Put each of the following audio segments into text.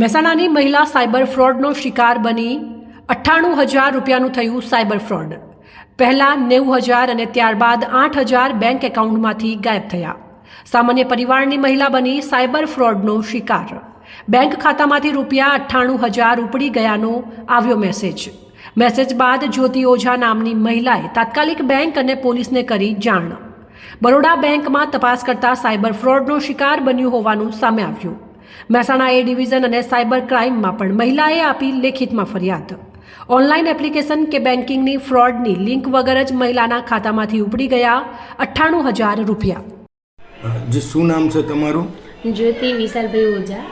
મહેસાણાની મહિલા સાયબર ફ્રોડનો શિકાર બની અઠ્ઠાણું હજાર રૂપિયાનું થયું સાયબર ફ્રોડ. પહેલાં નેવું હજાર અને ત્યારબાદ આઠ હજાર બેંક એકાઉન્ટમાંથી ગાયબ થયા. સામાન્ય પરિવારની મહિલા બની સાયબર ફ્રોડનો શિકાર. બેંક ખાતામાંથી રૂપિયા અઠ્ઠાણું હજાર ઉપડી ગયાનો આવ્યો મેસેજ. મેસેજ બાદ જ્યોતિ ઓઝા નામની મહિલાએ તાત્કાલિક બેંક અને પોલીસને કરી જાણ. બરોડા બેંકમાં તપાસ કરતા સાયબર ફ્રોડનો શિકાર બન્યું હોવાનું સામે આવ્યું. મહેસાણા એ ડિવિઝન અને સાયબર ક્રાઇમમાં પણ મહિલાએ આપી લેખિતમાં ફરિયાદ. ઓનલાઈન એપ્લિકેશન કે બેન્કિંગની ફ્રોડની લિંક વગર જ મહિલાના ખાતામાંથી ઉપડી ગયા અઠ્ઠાણું હજાર રૂપિયા. જે શું નામ છે તમારું? જ્યોતિ વિશાલભાઈ ઓઝા.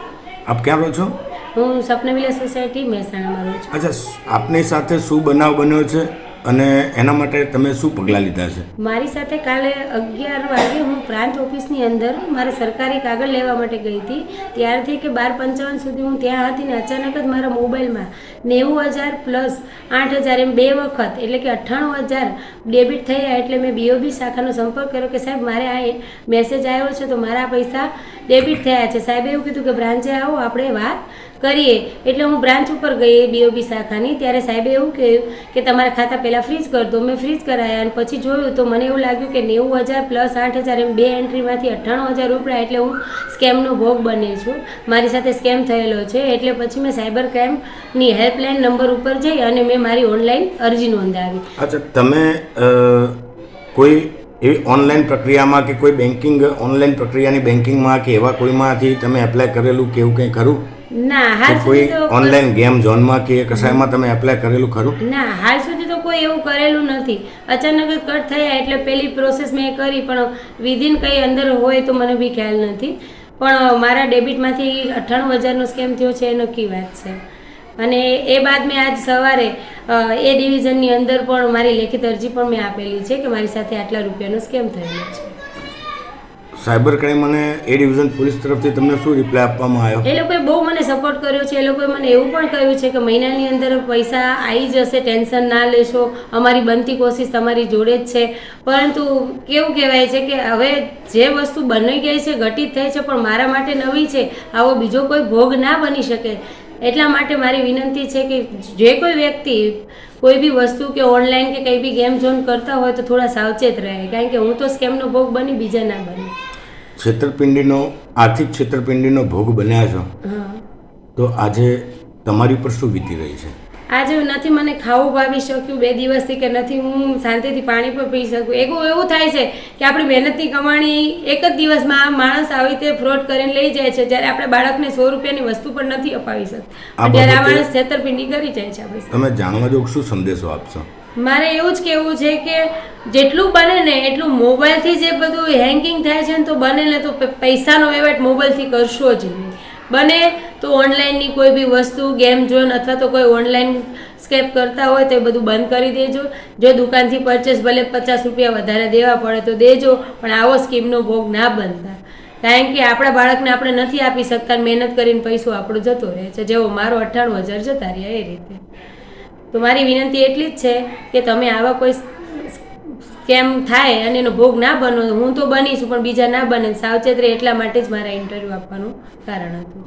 આપ ક્યાં રહો છો? હું સપનવિલા સોસાયટી મહેસાણામાં રહું છું. અચ્છા આપની સાથે શું બનાવ બન્યો છે? અને એના માટે તમે શું પગલાં લીધા છે? મારી સાથે કાલે અગિયાર વાગે હું પ્રાંત ઓફિસની અંદર મારે સરકારી કાગળ લેવા માટે ગઈ હતી. ત્યારથી કે બાર પંચાવન સુધી હું ત્યાં હતી ને અચાનક જ મારા મોબાઈલમાં નેવું હજાર પ્લસ આઠ હજાર એમ બે વખત, એટલે કે અઠ્ઠાણું હજાર ડેબિટ થયા, એટલે મેં બીઓબી શાખાનો સંપર્ક કર્યો કે સાહેબ મારે આ મેસેજ આવ્યો છે તો મારા પૈસા ડેબિટ થયા છે. સાહેબે એવું કીધું કે બ્રાન્ચે આવો, આપણે વાત કરીએ. એટલે હું બ્રાન્ચ ઉપર ગઈ બીઓબી શાખાની. ત્યારે સાહેબે એવું કહ્યું કે તમારા ખાતા પહેલાં ફ્રીઝ કરતો મેં ફ્રીઝ કરાયા અને પછી જોયું તો મને એવું લાગ્યું કે નેવું હજાર પ્લસ આઠ હજાર એમ બે એન્ટ્રીમાંથી અઠ્ઠાણું હજાર ઉપડ્યા એટલે હું સ્કેમનો ભોગ બની છું. મારી સાથે સ્કેમ થયેલો છે, એટલે પછી મેં સાયબર ક્રાઇમની હેલ્પલાઇન નંબર ઉપર જઈ અને મેં મારી ઓનલાઈન અરજી નોંધાવી. અચ્છા, તમે કોઈ એવી ઓનલાઈન પ્રક્રિયામાં કે કોઈ બેન્કિંગ ઓનલાઈન પ્રક્રિયાની બેન્કિંગમાં કે એવા કોઈમાંથી તમે એપ્લાય કરેલું કે એવું કંઈ ખરું? ના હાલ કોઈ સુધી ઓનલાઈન ગેમ ઝોનમાં કે કશાયમાં તમે એપ્લાય કરેલું ખરું? ના હાલ સુધી તો કોઈ એવું કરેલું નથી. અચાનક જ કટ થયા એટલે પેલી પ્રોસેસ મેં કરી પણ વિધિન કંઈ અંદર હોય તો મને બી ખ્યાલ નથી. પણ મારા ડેબિટમાંથી અઠ્ઠાણું હજારનો સ્કેમ થયો છે એ નક્કી વાત છે. અને એ બાદ મેં આજ સવારે એ ડિવિઝનની અંદર પણ મારી લેખિત અરજી પણ મેં આપેલી છે કે મારી સાથે આટલા રૂપિયાનો સ્કેમ થયેલો છે. સાયબર ક્રાઇમ અને એ ડિવિઝન પોલીસ તરફથી તમને શું રિપ્લાય આપવામાં આવ્યો? એ લોકોએ બહુ મને સપોર્ટ કર્યો છે. એ લોકોએ મને એવું પણ કહ્યું છે કે મહિનાની અંદર પૈસા આવી જશે, ટેન્શન ના લેશો. અમારી બનતી કોશિશ તમારી જોડે જ છે. પરંતુ કેવું કહેવાય છે કે હવે જે વસ્તુ બની ગઈ છે, ઘટિત થઈ છે, પણ મારા માટે નવી છે. આવો બીજો કોઈ ભોગ ના બની શકે. એટલા માટે મારી વિનંતી છે કે જે કોઈ વ્યક્તિ કોઈ બી વસ્તુ કે ઓનલાઈન કે કંઈ બી ગેમ ઝોન કરતા હોય તો થોડા સાવચેત રહે. કારણ કે હું તો સ્કેમનો ભોગ બની, બીજા ના બની. છેતરપિંડીનો આર્થિક છેતરપિંડીનો ભોગ બન્યા છો તો આજે તમારી પર શું વીતી રહી છે? આજે નથી મને ખાવું ભાવી શક્યું બે દિવસથી કે નથી હું શાંતિથી પાણી પણ પી શકું. એવું એવું થાય છે કે આપણી મહેનતની કમાણી એક જ દિવસમાં માણસ આવી રીતે ફ્રોડ કરીને લઈ જાય છે જ્યારે આપણે બાળકને સો રૂપિયાની વસ્તુ પણ નથી અપાવી શકતા. ત્યારે આ માણસ છેતરપિંડી કરી જાય છે આપણી તમે જાણવા જોગ શું સંદેશો આપશો? મારે એવું જ કહેવું છે કે જેટલું બને ને એટલું મોબાઈલથી જે બધું હેંગિંગ થાય છે ને તો બને ને તો પૈસાનો વહીવટ મોબાઈલથી કરશો જ નહીં. બને તો ઓનલાઈનની કોઈ બી વસ્તુ ગેમ ઝોન અથવા તો કોઈ ઓનલાઈન સ્કેપ કરતા હોય તો એ બધું બંધ કરી દેજો. જો દુકાનથી પરચેસ ભલે પચાસ રૂપિયા વધારે દેવા પડે તો દેજો, પણ આવો સ્કીમનો ભોગ ના બનતા. કારણ કે આપણા બાળકને આપણે નથી આપી શકતા મહેનત કરીને પૈસો આપણો જતો રહે છે. જેવો મારો અઠ્ઠાણું હજાર જતા રહ્યા એ રીતે. તો મારી વિનંતી એટલી જ છે કે તમે આવા કોઈ સ્કેમ થાય અને એનો ભોગ ના બનો હું તો બની છું પણ બીજા ના બને. સાવચેત રહે એટલા માટે જ મારા ઇન્ટરવ્યૂ આપવાનું કારણ હતું.